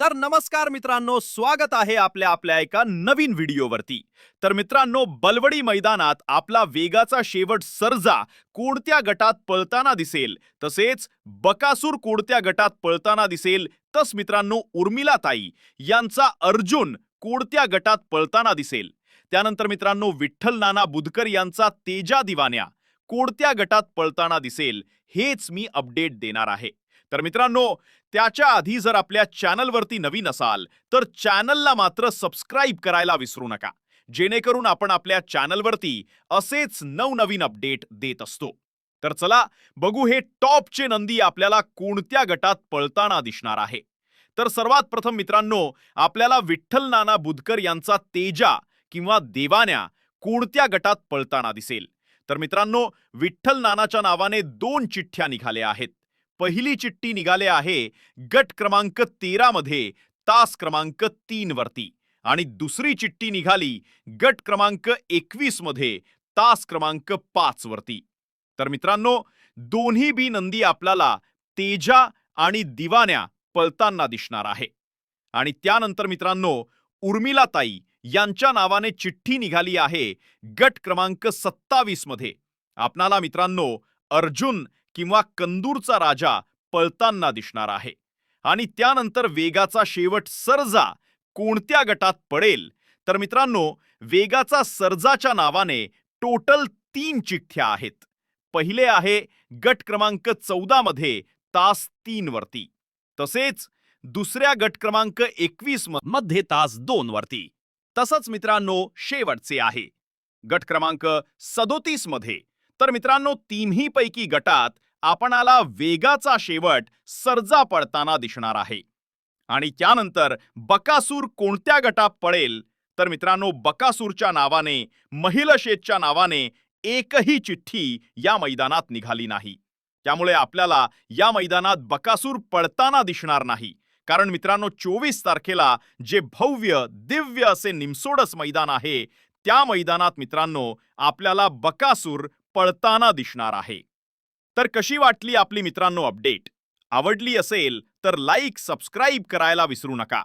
तर नमस्कार मित्रांनो स्वागत आहे आपल्या आपल्या एका नवीन व्हिडिओवरती. तर मित्रांनो बलवडी मैदानात आपला वेगाचा शेवट सर्जा कोणत्या गटात पळताना दिसेल? तसेच बकासूर कोणत्या गटात पळताना दिसेल? तस मित्रांनो उर्मिलाताई यांचा अर्जुन कोणत्या गटात पळताना दिसेल? त्यानंतर मित्रांनो विठ्ठल नाना बुधकर यांचा तेजा दिवान्या कोणत्या गटात पळताना दिसेल? हेच मी अपडेट देणार आहे. तर मित्रांनो त्याच्या आधी जर आपल्या चॅनलवरती नवीन असाल तर चॅनलला मात्र सबस्क्राईब करायला विसरू नका. जेणेकरून आपण आपल्या चॅनलवरती असेच नवनवीन अपडेट देत असतो. तर चला बघू हे टॉपचे नंदी आपल्याला कोणत्या गटात पळताना दिसणार आहे. तर सर्वात प्रथम मित्रांनो आपल्याला विठ्ठल नाना बुधकर यांचा तेजा किंवा देवान्या कोणत्या गटात पळताना दिसेल? तर मित्रांनो विठ्ठल नानाच्या नावाने दोन चिठ्ठ्या निघाल्या आहेत. पहिली चिठ्ठी निघाले आहे गट क्रमांक तेरा मध्ये तास क्रमांक तीन वरती. आणि दुसरी चिठ्ठी निघाली गट क्रमांक एकवीसमध्ये तास क्रमांक पाच वरती. तर मित्रांनो दोन्ही बी नंदी आपल्याला तेजा आणि दिवान्या पळताना दिसणार आहे. आणि त्यानंतर मित्रांनो उर्मिलाताई यांच्या नावाने चिठ्ठी निघाली आहे गट क्रमांक सत्तावीसमध्ये. आपणाला मित्रांनो अर्जुन किंवा कंदूरचा राजा पळताना दिसणार आहे. आणि त्यानंतर वेगाचा शेवट सर्जा कोणत्या गटात पडेल? तर मित्रांनो वेगाचा सर्जाच्या नावाने टोटल तीन चिठ्ठ्या आहेत. पहिले आहे गट क्रमांक चौदा मध्ये तास तीन वरती. तसेच दुसऱ्या गट क्रमांक एकवीसमध्ये तास दोन वरती. तसंच मित्रांनो शेवटचे आहे. गट क्रमांक सदोतीसमध्ये तर मित्रांनो तिन्ही पैकी गटात आपणाला वेगाचा शेवट सर्जा पडताना दिसणार आहे. आणि त्यानंतर बकासूर कोणत्या गटात पडेल? तर मित्रांनो बकासूरच्या नावाने महिलशेतच्या नावाने एकही चिठ्ठी या मैदानात निघाली नाही. त्यामुळे आपल्याला या मैदानात बकासूर पडताना दिसणार नाही. कारण मित्रांनो चोवीस तारखेला जे भव्य दिव्य असे निमसोडस मैदान आहे त्या मैदानात मित्रांनो आपल्याला बकासूर पळताना दिसणार आहे. तर कशी वाटली आपली मित्रांनो अपडेट? आवडली असेल तर लाईक सबस्क्राईब करायला विसरू नका.